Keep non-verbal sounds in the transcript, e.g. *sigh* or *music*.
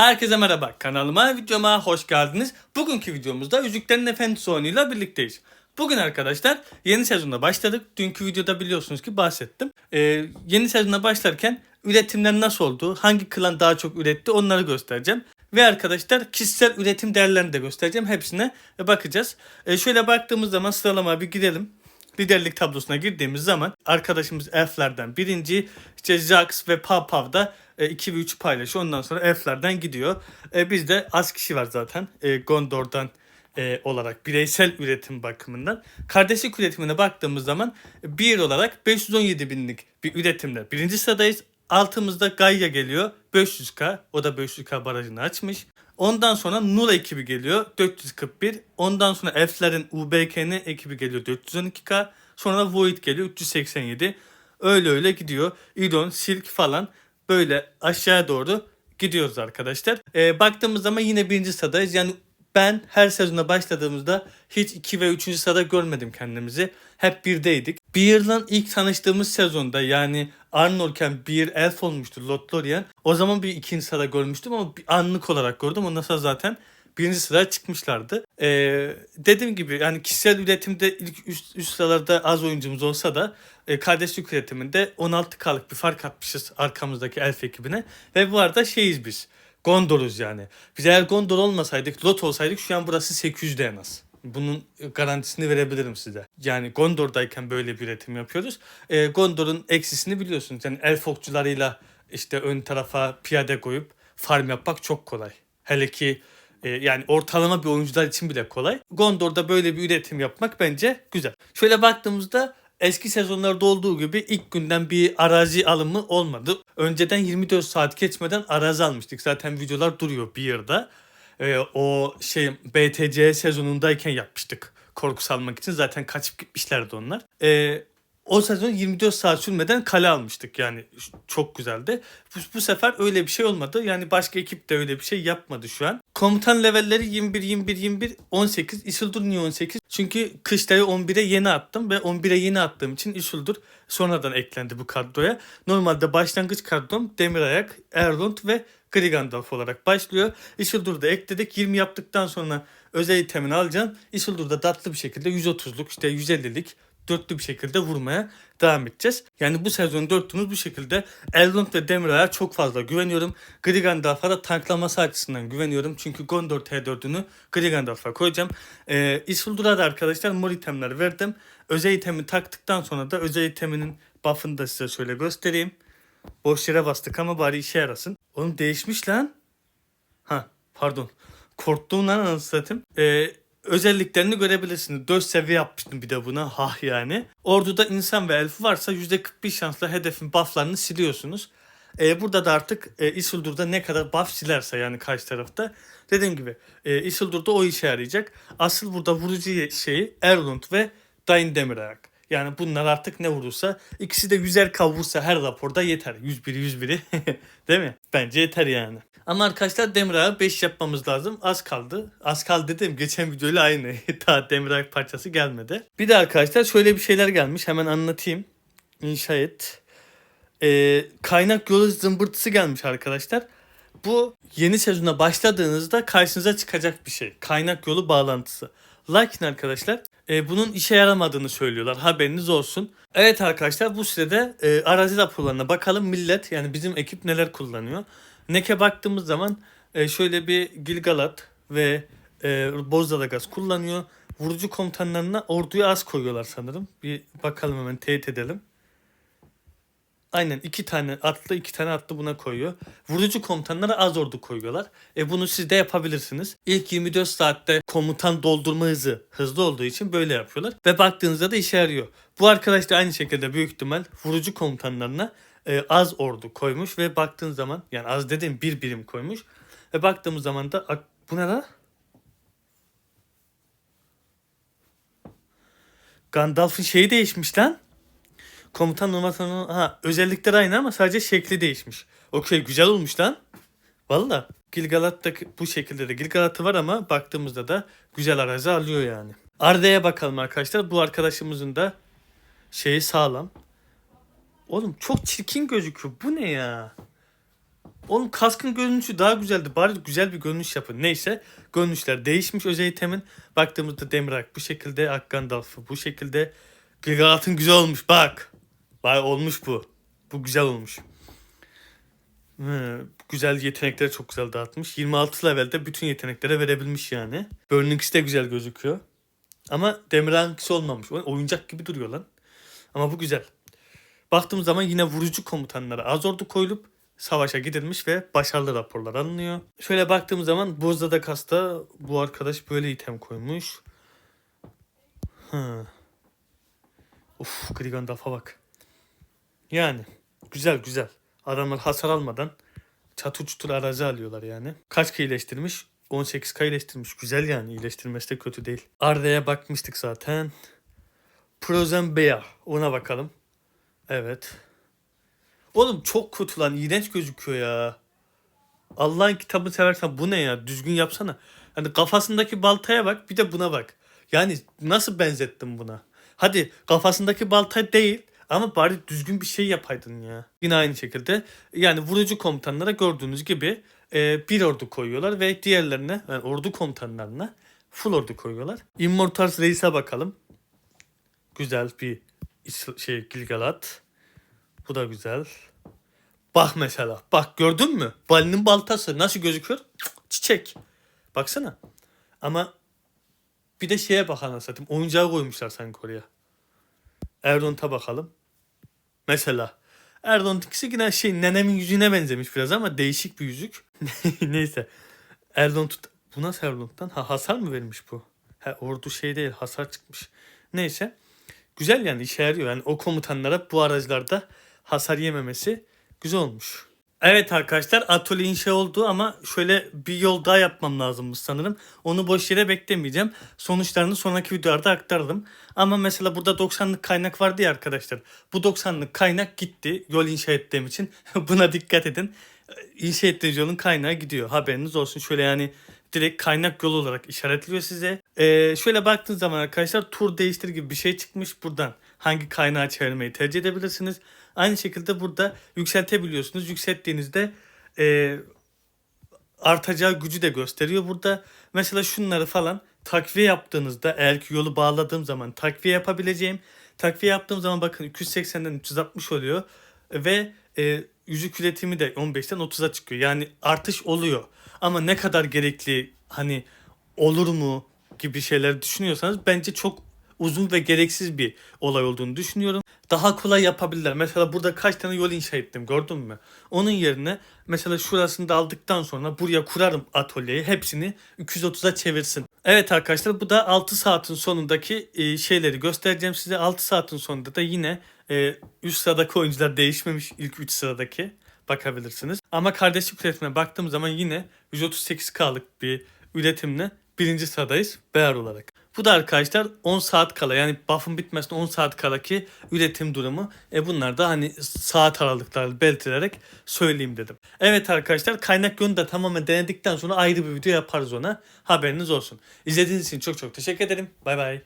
Herkese merhaba. Kanalıma, videoma hoş geldiniz. Bugünkü videomuzda Yüzüklerin Efendisi oyunuyla birlikteyiz. Bugün arkadaşlar yeni sezonda başladık. Dünkü videoda biliyorsunuz ki bahsettim. Ee, yeni sezona başlarken üretimler nasıl oldu, hangi klan daha çok üretti onları göstereceğim. Ve arkadaşlar kişisel üretim değerlerini de göstereceğim. Hepsine bakacağız. Ee, şöyle baktığımız zaman sıralama bir gidelim liderlik tablosuna girdiğimiz zaman arkadaşımız F'lerden birinci, işte Jax ve Pav da 2 ve 3 paylaşıyor. Ondan sonra F'lerden gidiyor. E, bizde az kişi var zaten e, Gondor'dan e, olarak bireysel üretim bakımından. Kardeşlik üretimine baktığımız zaman bir olarak 517 binlik bir üretimle birinci sıradayız. Altımızda Gaia geliyor 500k o da 500k barajını açmış. Ondan sonra Nura ekibi geliyor 441. Ondan sonra F'lerin UBKN ekibi geliyor 412k. Sonra Void geliyor 387. Öyle öyle gidiyor. Idon, Silk falan böyle aşağıya doğru gidiyoruz arkadaşlar. Ee, baktığımız zaman yine birinci sıradayız. Yani ben her sezona başladığımızda hiç 2 ve 3. sırada görmedim kendimizi. Hep birdeydik. Beer'la ilk tanıştığımız sezonda yani Arnor'ken Beer elf olmuştu Lothlorien. O zaman bir ikinci sırada görmüştüm ama bir anlık olarak gördüm. Ondan sonra zaten birinci sıraya çıkmışlardı. Ee, dediğim gibi yani kişisel üretimde ilk üst, üst sıralarda az oyuncumuz olsa da e, kardeşlik üretiminde 16K'lık bir fark atmışız arkamızdaki elf ekibine. Ve bu arada şeyiz biz. Gondor'uz yani. Biz eğer Gondor olmasaydık, Lot olsaydık şu an burası 800'de en az. Bunun garantisini verebilirim size. Yani Gondor'dayken böyle bir üretim yapıyoruz. E, Gondor'un eksisini biliyorsunuz. Yani elf okçularıyla işte ön tarafa piyade koyup farm yapmak çok kolay. Hele ki e, yani ortalama bir oyuncular için bile kolay. Gondor'da böyle bir üretim yapmak bence güzel. Şöyle baktığımızda eski sezonlarda olduğu gibi ilk günden bir arazi alımı olmadı. Önceden 24 saat geçmeden arazi almıştık. Zaten videolar duruyor bir yerde. Ee, o şey BTC sezonundayken yapmıştık. Korku salmak için zaten kaçıp gitmişlerdi onlar. Ee, o sezon 24 saat sürmeden kale almıştık yani çok güzeldi. Bu, bu sefer öyle bir şey olmadı. Yani başka ekip de öyle bir şey yapmadı şu an. Komutan levelleri 21 21 21 18. Isildur niye 18? Çünkü kışlayı 11'e yeni attım ve 11'e yeni attığım için Isildur sonradan eklendi bu kadroya. Normalde başlangıç kadrom Demirayak, Erlund ve Grigandalf olarak başlıyor. Isildur'u da ekledik. 20 yaptıktan sonra özel itemini alacaksın. Isildur'da tatlı bir şekilde 130'luk işte 150'lik dörtlü bir şekilde vurmaya devam edeceğiz. Yani bu sezon dörtlümüz bu şekilde. Elrond ve Demiray'a çok fazla güveniyorum. Grigandalf'a da tanklaması açısından güveniyorum. Çünkü Gondor T4'ünü Grigandalf'a koyacağım. Ee, Isildur'a da arkadaşlar mor itemler verdim. Özel itemi taktıktan sonra da özel iteminin buff'ını da size şöyle göstereyim. Boş yere bastık ama bari işe yarasın. Oğlum değişmiş lan. Ha pardon. Korktuğum lan anasını satayım. Ee, özelliklerini görebilirsiniz. 4 seviye yapmıştım bir de buna. *laughs* Hah yani. Orduda insan ve elf varsa %41 şansla hedefin bufflarını siliyorsunuz. Ee, burada da artık e, Isildur'da ne kadar buff silerse yani karşı tarafta. Dediğim gibi e, Isildur'da o işe yarayacak. Asıl burada vurucu şeyi Erlund ve Dain Demirayak. Yani bunlar artık ne vurursa ikisi de güzel kavursa her raporda yeter. 101 101'i *laughs* değil mi? Bence yeter yani. Ama arkadaşlar Demirağ'a 5 yapmamız lazım. Az kaldı. Az kaldı dedim. Geçen videoyla aynı. *laughs* Daha Demirağ parçası gelmedi. Bir de arkadaşlar şöyle bir şeyler gelmiş. Hemen anlatayım. İnşa et. Ee, kaynak yolu zımbırtısı gelmiş arkadaşlar. Bu yeni sezona başladığınızda karşınıza çıkacak bir şey. Kaynak yolu bağlantısı. Lakin arkadaşlar e, bunun işe yaramadığını söylüyorlar. Haberiniz olsun. Evet arkadaşlar bu sırada e, arazi raporlarına bakalım millet yani bizim ekip neler kullanıyor. Nek'e baktığımız zaman e, şöyle bir Gilgalat ve e, Bozdalagaz kullanıyor. Vurucu komutanlarına orduya az koyuyorlar sanırım. Bir bakalım hemen teyit edelim. Aynen iki tane atlı iki tane atlı buna koyuyor. Vurucu komutanlara az ordu koyuyorlar. E bunu siz de yapabilirsiniz. İlk 24 saatte komutan doldurma hızı hızlı olduğu için böyle yapıyorlar. Ve baktığınızda da işe yarıyor. Bu arkadaş da aynı şekilde büyük ihtimal vurucu komutanlarına e, az ordu koymuş ve baktığın zaman yani az dediğim bir birim koymuş. Ve baktığımız zaman da bu ne la? Gandalf'ın şeyi değişmiş lan. Komutan numarasının ha özellikleri aynı ama sadece şekli değişmiş. Okey güzel olmuş lan. Valla. Gilgalat'ta bu şekilde de Gilgalat'ı var ama baktığımızda da güzel arazi alıyor yani. Arda'ya bakalım arkadaşlar. Bu arkadaşımızın da şeyi sağlam. Oğlum çok çirkin gözüküyor. Bu ne ya? Oğlum kaskın görünüşü daha güzeldi. Bari güzel bir görünüş yapın. Neyse görünüşler değişmiş özel itemin. Baktığımızda Demirak bu şekilde. Ak Gandalf'ı bu şekilde. Gilgalat'ın güzel olmuş bak. Vay olmuş bu. Bu güzel olmuş. Hı, güzel yetenekleri çok güzel dağıtmış. 26 levelde bütün yeteneklere verebilmiş yani. Burning'si de güzel gözüküyor. Ama Demirhankisi olmamış. Oyuncak gibi duruyor lan. Ama bu güzel. Baktığımız zaman yine vurucu komutanlara az ordu koyulup savaşa gidilmiş ve başarılı raporlar alınıyor. Şöyle baktığımız zaman Bozda'da Kasta bu arkadaş böyle item koymuş. Hı. Uf Grigandalf'a bak. Yani güzel güzel. Adamlar hasar almadan çatı çutur arazi alıyorlar yani. Kaç k iyileştirmiş? 18 k iyileştirmiş. Güzel yani iyileştirmesi de kötü değil. Arda'ya bakmıştık zaten. Prozembea ona bakalım. Evet. Oğlum çok kötü lan iğrenç gözüküyor ya. Allah'ın kitabını seversen bu ne ya düzgün yapsana. Hani kafasındaki baltaya bak bir de buna bak. Yani nasıl benzettim buna? Hadi kafasındaki balta değil ama bari düzgün bir şey yapaydın ya. Yine aynı şekilde yani vurucu komutanlara gördüğünüz gibi e, bir ordu koyuyorlar ve diğerlerine yani ordu komutanlarına full ordu koyuyorlar. Immortals Reis'e bakalım. Güzel bir şey Gilgalat. Bu da güzel. Bak mesela. Bak gördün mü? Balinin baltası nasıl gözüküyor? Çiçek. Baksana. Ama bir de şeye bak anasını satayım. Oyuncağı koymuşlar sanki oraya. Erdoğan'a bakalım. Mesela. Erdoğan ikisi yine şey nenemin yüzüne benzemiş biraz ama değişik bir yüzük. *laughs* Neyse. Erdoğan tut... Bu nasıl Erdoğan'dan? Ha hasar mı vermiş bu? Ha ordu şey değil hasar çıkmış. Neyse. Güzel yani işe yarıyor. Yani o komutanlara bu aracılarda hasar yememesi güzel olmuş. Evet arkadaşlar atölye inşa oldu ama şöyle bir yol daha yapmam lazımmış sanırım. Onu boş yere beklemeyeceğim. Sonuçlarını sonraki videolarda aktardım. Ama mesela burada 90'lık kaynak vardı ya arkadaşlar. Bu 90'lık kaynak gitti yol inşa ettiğim için. *laughs* Buna dikkat edin. İnşa ettiğiniz yolun kaynağı gidiyor. Haberiniz olsun. Şöyle yani direkt kaynak yolu olarak işaretliyor size. Ee, şöyle baktığınız zaman arkadaşlar tur değiştir gibi bir şey çıkmış buradan. Hangi kaynağı çevirmeyi tercih edebilirsiniz. Aynı şekilde burada yükseltebiliyorsunuz. Yükselttiğinizde e, artacağı gücü de gösteriyor burada. Mesela şunları falan takviye yaptığınızda eğer ki yolu bağladığım zaman takviye yapabileceğim. Takviye yaptığım zaman bakın 280'den 360 oluyor ve e, yüzük üretimi de 15'ten 30'a çıkıyor. Yani artış oluyor. Ama ne kadar gerekli hani olur mu gibi şeyler düşünüyorsanız bence çok uzun ve gereksiz bir olay olduğunu düşünüyorum. Daha kolay yapabilirler. Mesela burada kaç tane yol inşa ettim gördün mü? Onun yerine mesela şurasını da aldıktan sonra buraya kurarım atölyeyi. Hepsini 230'a çevirsin. Evet arkadaşlar bu da 6 saatin sonundaki e, şeyleri göstereceğim size. 6 saatin sonunda da yine e, üst sıradaki oyuncular değişmemiş ilk 3 sıradaki bakabilirsiniz. Ama kardeşlik üretimine baktığım zaman yine 138K'lık bir üretimle birinci sıradayız BR olarak. Bu da arkadaşlar 10 saat kala yani buff'ın bitmesine 10 saat kala ki üretim durumu. E bunlar da hani saat aralıklarla belirtilerek söyleyeyim dedim. Evet arkadaşlar kaynak yönü de tamamen denedikten sonra ayrı bir video yaparız ona. Haberiniz olsun. İzlediğiniz için çok çok teşekkür ederim. Bay bay.